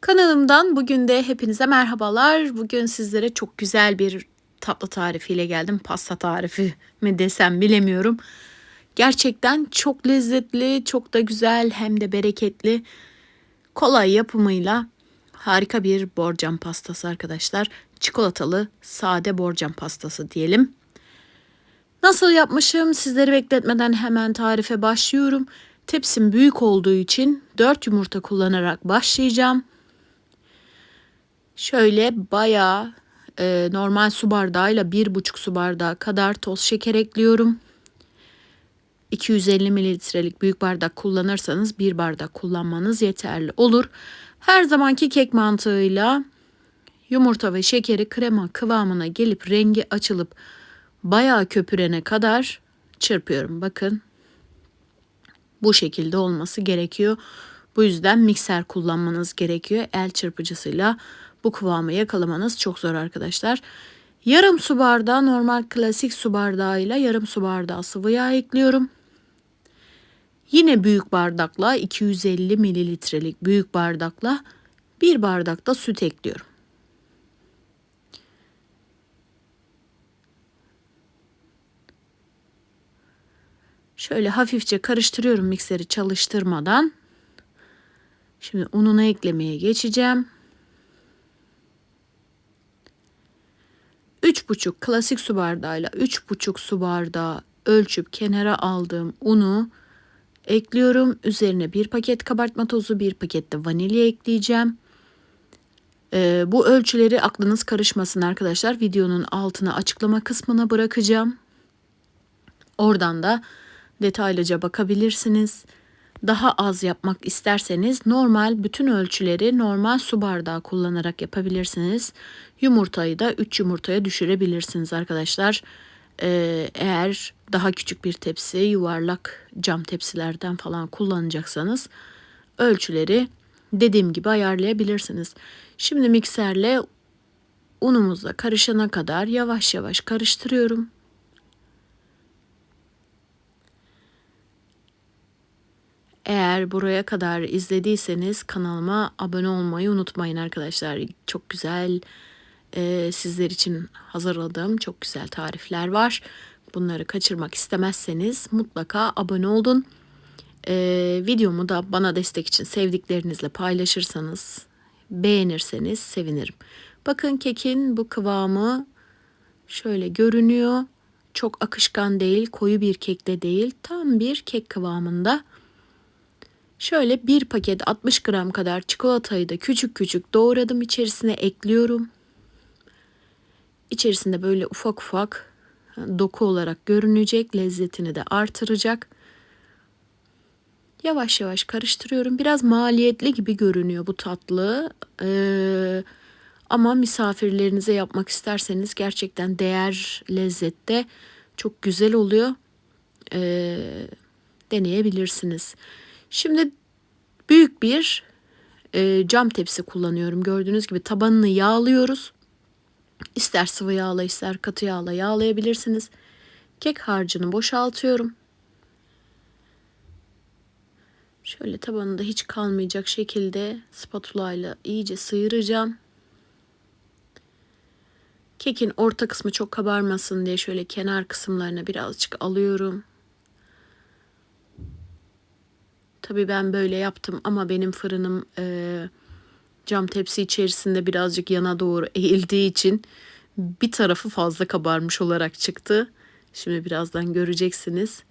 Kanalımdan bugün de hepinize merhabalar. Bugün sizlere çok güzel bir tatlı tarifiyle geldim. Pasta tarifi mi desem bilemiyorum. Gerçekten çok lezzetli, çok da güzel hem de bereketli. Kolay yapımıyla harika bir borcam pastası arkadaşlar. Çikolatalı sade borcam pastası diyelim. Nasıl yapmışım sizleri bekletmeden hemen tarife başlıyorum. Tepsim büyük olduğu için 4 yumurta kullanarak başlayacağım. Şöyle bayağı e, normal su bardağıyla bir buçuk su bardağı kadar toz şeker ekliyorum. 250 mililitrelik büyük bardak kullanırsanız bir bardak kullanmanız yeterli olur. Her zamanki kek mantığıyla yumurta ve şekeri krema kıvamına gelip rengi açılıp bayağı köpürene kadar çırpıyorum. Bakın bu şekilde olması gerekiyor. Bu yüzden mikser kullanmanız gerekiyor. El çırpıcısıyla bu kıvamı yakalamanız çok zor arkadaşlar. Yarım su bardağı normal klasik su bardağıyla yarım su bardağı sıvı yağ ekliyorum. Yine büyük bardakla 250 mililitrelik büyük bardakla bir bardak da süt ekliyorum. Şöyle hafifçe karıştırıyorum mikseri çalıştırmadan. Şimdi ununu eklemeye geçeceğim. 3,5 klasik su bardağıyla 3,5 su bardağı ölçüp kenara aldığım unu ekliyorum. Üzerine bir paket kabartma tozu, bir paket de vanilya ekleyeceğim. Ee, bu ölçüleri aklınız karışmasın arkadaşlar. Videonun altına açıklama kısmına bırakacağım. Oradan da detaylıca bakabilirsiniz. Daha az yapmak isterseniz normal bütün ölçüleri normal su bardağı kullanarak yapabilirsiniz. Yumurtayı da 3 yumurtaya düşürebilirsiniz arkadaşlar. Ee, eğer daha küçük bir tepsi, yuvarlak cam tepsilerden falan kullanacaksanız ölçüleri dediğim gibi ayarlayabilirsiniz. Şimdi mikserle unumuzla karışana kadar yavaş yavaş karıştırıyorum. Eğer buraya kadar izlediyseniz kanalıma abone olmayı unutmayın arkadaşlar. Çok güzel e, sizler için hazırladığım çok güzel tarifler var. Bunları kaçırmak istemezseniz mutlaka abone olun. E, videomu da bana destek için sevdiklerinizle paylaşırsanız, beğenirseniz sevinirim. Bakın kekin bu kıvamı şöyle görünüyor. Çok akışkan değil, koyu bir kek de değil. Tam bir kek kıvamında. Şöyle bir paket 60 gram kadar çikolatayı da küçük küçük doğradım içerisine ekliyorum. İçerisinde böyle ufak ufak doku olarak görünecek, lezzetini de artıracak. Yavaş yavaş karıştırıyorum. Biraz maliyetli gibi görünüyor bu tatlı. Ee, ama misafirlerinize yapmak isterseniz gerçekten değer lezzette çok güzel oluyor. Ee, deneyebilirsiniz. Şimdi büyük bir e, cam tepsi kullanıyorum. Gördüğünüz gibi tabanını yağlıyoruz. İster sıvı yağla ister katı yağla yağlayabilirsiniz. Kek harcını boşaltıyorum. Şöyle tabanında hiç kalmayacak şekilde spatula ile iyice sıyıracağım. Kekin orta kısmı çok kabarmasın diye şöyle kenar kısımlarına birazcık alıyorum. Tabii ben böyle yaptım ama benim fırınım e, cam tepsi içerisinde birazcık yana doğru eğildiği için bir tarafı fazla kabarmış olarak çıktı. Şimdi birazdan göreceksiniz.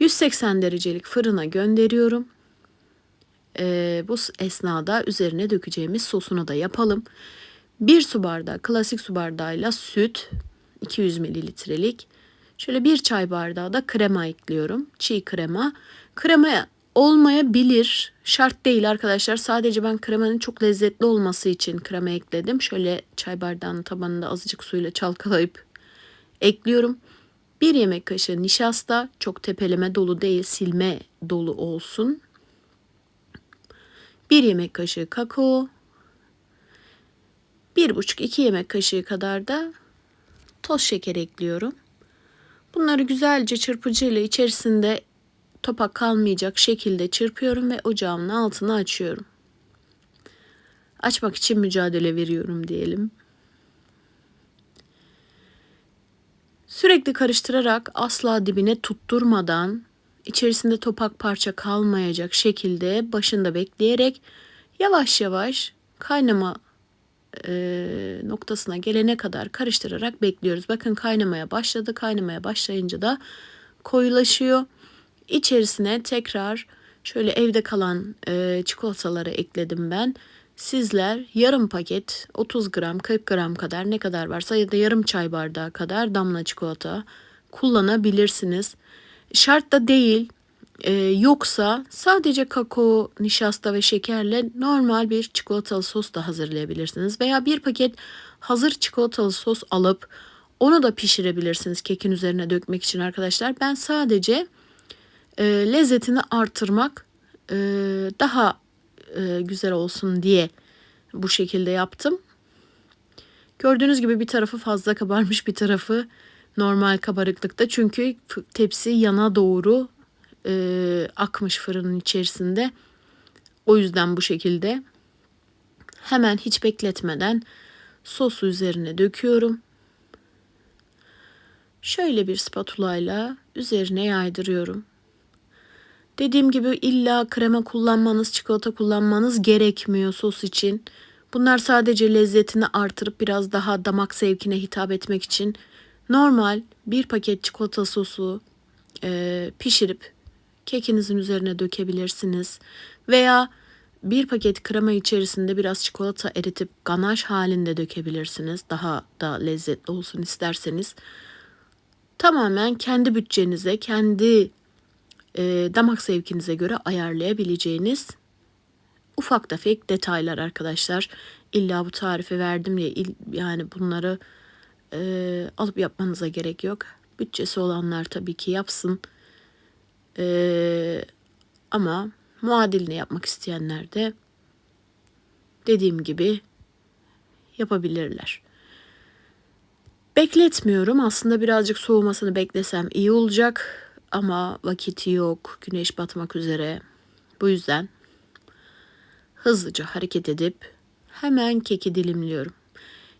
180 derecelik fırına gönderiyorum. Ee, bu esnada üzerine dökeceğimiz sosunu da yapalım. Bir su bardağı klasik su bardağıyla süt 200 mililitrelik. Şöyle bir çay bardağı da krema ekliyorum. Çiğ krema. Krema olmayabilir. Şart değil arkadaşlar. Sadece ben kremanın çok lezzetli olması için krema ekledim. Şöyle çay bardağının tabanında azıcık suyla çalkalayıp ekliyorum. Bir yemek kaşığı nişasta çok tepeleme dolu değil silme dolu olsun. Bir yemek kaşığı kakao. Bir buçuk iki yemek kaşığı kadar da toz şeker ekliyorum. Bunları güzelce çırpıcıyla içerisinde topak kalmayacak şekilde çırpıyorum ve ocağımın altını açıyorum. açmak için mücadele veriyorum diyelim. Sürekli karıştırarak asla dibine tutturmadan içerisinde topak parça kalmayacak şekilde başında bekleyerek yavaş yavaş kaynama e, noktasına gelene kadar karıştırarak bekliyoruz. Bakın kaynamaya başladı. Kaynamaya başlayınca da koyulaşıyor. İçerisine tekrar şöyle evde kalan e, çikolataları ekledim ben. Sizler yarım paket 30 gram 40 gram kadar ne kadar varsa ya da yarım çay bardağı kadar damla çikolata kullanabilirsiniz. Şart da değil. Ee, yoksa sadece kakao, nişasta ve şekerle normal bir çikolatalı sos da hazırlayabilirsiniz. Veya bir paket hazır çikolatalı sos alıp onu da pişirebilirsiniz kekin üzerine dökmek için arkadaşlar. Ben sadece e, lezzetini artırmak e, daha e, güzel olsun diye bu şekilde yaptım. Gördüğünüz gibi bir tarafı fazla kabarmış bir tarafı normal kabarıklıkta. Çünkü tepsi yana doğru e, akmış fırının içerisinde. O yüzden bu şekilde hemen hiç bekletmeden sosu üzerine döküyorum. Şöyle bir spatula ile üzerine yaydırıyorum. Dediğim gibi illa krema kullanmanız, çikolata kullanmanız gerekmiyor sos için. Bunlar sadece lezzetini artırıp biraz daha damak zevkine hitap etmek için normal bir paket çikolata sosu e, pişirip kekinizin üzerine dökebilirsiniz. Veya bir paket krema içerisinde biraz çikolata eritip ganaj halinde dökebilirsiniz. Daha da lezzetli olsun isterseniz. Tamamen kendi bütçenize, kendi e, damak zevkinize göre ayarlayabileceğiniz ufak tefek detaylar arkadaşlar. İlla bu tarifi verdim il, yani bunları e, alıp yapmanıza gerek yok. Bütçesi olanlar tabii ki yapsın. E, ama muadilini yapmak isteyenler de dediğim gibi yapabilirler. Bekletmiyorum. Aslında birazcık soğumasını beklesem iyi olacak ama vakiti yok. Güneş batmak üzere. Bu yüzden hızlıca hareket edip hemen keki dilimliyorum.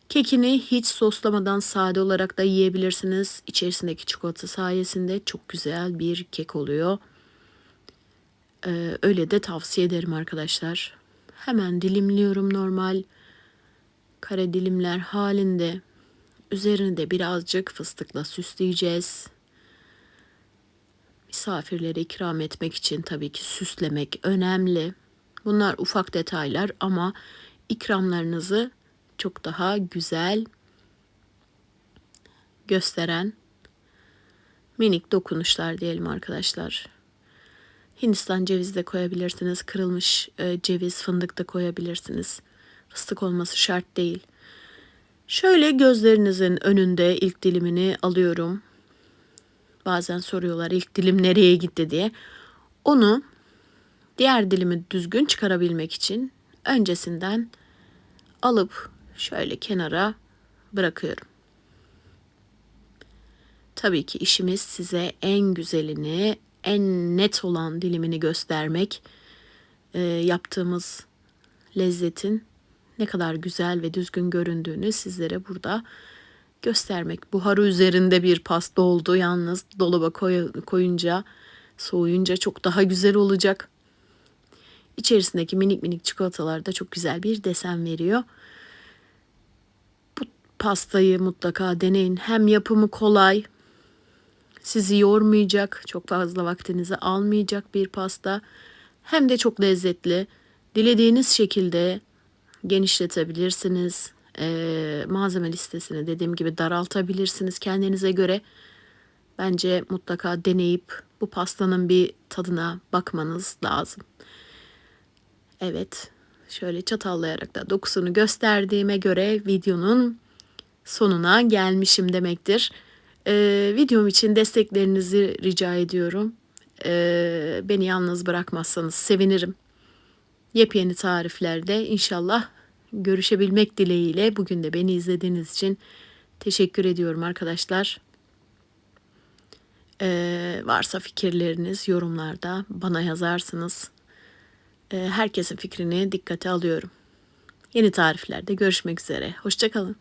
Kekini hiç soslamadan sade olarak da yiyebilirsiniz. İçerisindeki çikolata sayesinde çok güzel bir kek oluyor. Ee, öyle de tavsiye ederim arkadaşlar. Hemen dilimliyorum normal kare dilimler halinde. Üzerini de birazcık fıstıkla süsleyeceğiz. Misafirlere ikram etmek için tabii ki süslemek önemli. Bunlar ufak detaylar ama ikramlarınızı çok daha güzel gösteren minik dokunuşlar diyelim arkadaşlar. Hindistan cevizi de koyabilirsiniz. Kırılmış e, ceviz, fındık da koyabilirsiniz. Fıstık olması şart değil. Şöyle gözlerinizin önünde ilk dilimini alıyorum. Bazen soruyorlar ilk dilim nereye gitti diye. Onu diğer dilimi düzgün çıkarabilmek için öncesinden alıp şöyle kenara bırakıyorum. Tabii ki işimiz size en güzelini, en net olan dilimini göstermek. E, yaptığımız lezzetin ne kadar güzel ve düzgün göründüğünü sizlere burada göstermek. Buharı üzerinde bir pasta oldu yalnız dolaba koy, koyunca soğuyunca çok daha güzel olacak. İçerisindeki minik minik çikolatalar da çok güzel bir desen veriyor. Bu pastayı mutlaka deneyin. Hem yapımı kolay, sizi yormayacak, çok fazla vaktinizi almayacak bir pasta. Hem de çok lezzetli. Dilediğiniz şekilde genişletebilirsiniz. Ee, malzeme listesini dediğim gibi daraltabilirsiniz kendinize göre. Bence mutlaka deneyip bu pastanın bir tadına bakmanız lazım. Evet, şöyle çatallayarak da dokusunu gösterdiğime göre videonun sonuna gelmişim demektir. Ee, videom için desteklerinizi rica ediyorum. Ee, beni yalnız bırakmazsanız sevinirim. Yepyeni tariflerde inşallah görüşebilmek dileğiyle bugün de beni izlediğiniz için teşekkür ediyorum arkadaşlar. Ee, varsa fikirleriniz yorumlarda bana yazarsınız. Ee, herkesin fikrini dikkate alıyorum. Yeni tariflerde görüşmek üzere. Hoşçakalın.